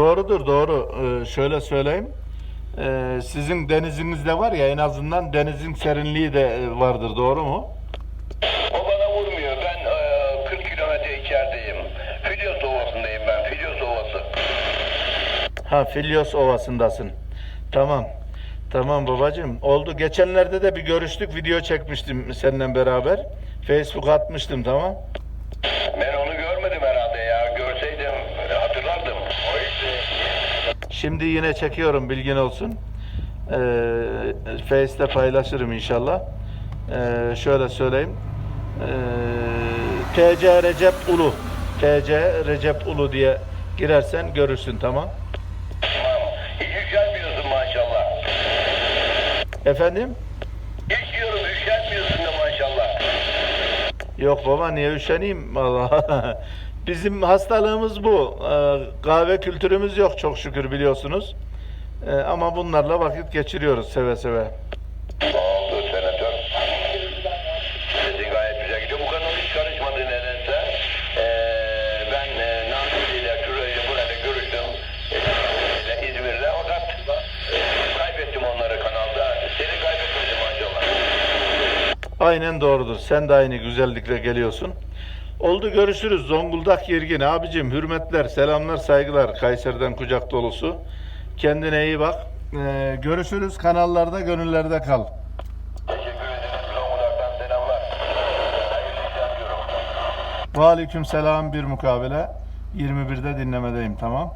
Doğrudur doğru. Ee, şöyle söyleyeyim. Ee, sizin denizinizde var ya en azından denizin serinliği de e, vardır doğru mu? O bana vurmuyor. Ben e, 40 kilometre içerideyim. Filyos Ovası'ndayım ben. Filyos Ovası. Ha Filyos Ovası'ndasın. Tamam. Tamam babacığım. Oldu. Geçenlerde de bir görüştük. Video çekmiştim seninle beraber. Facebook atmıştım tamam. Ben onu görmedim herhalde ya. Görseydim e, hatırlardım. O işte. Şimdi yine çekiyorum bilgin olsun. Ee, Face'te paylaşırım inşallah. Ee, şöyle söyleyeyim. Ee, TC Recep Ulu. TC Recep Ulu diye girersen görürsün tamam. Üşenmiyorsun maşallah. Efendim? Hiç diyorum üşenmiyorsun da maşallah. Yok baba niye üşeneyim? Vallahi. Bizim hastalığımız bu. Ee, kahve kültürümüz yok çok şükür biliyorsunuz. Ee, ama bunlarla vakit geçiriyoruz seve seve. Oldu senatör. Sesin gayet güzel gidiyor. Bu kanal hiç karışmadı nedense. Ee, ben e, Nazlı ile burada görüştüm. Ee, İzmir'de. Fakat e, kaybettim onları kanalda. Seni kaybetmedim maşallah. Aynen doğrudur. Sen de aynı güzellikle geliyorsun. Oldu görüşürüz. Zonguldak Yergin. Abicim hürmetler, selamlar, saygılar. Kayseri'den kucak dolusu. Kendine iyi bak. Ee, görüşürüz. Kanallarda, gönüllerde kal. Aleyküm selam bir mukabele. 21'de dinlemedeyim tamam.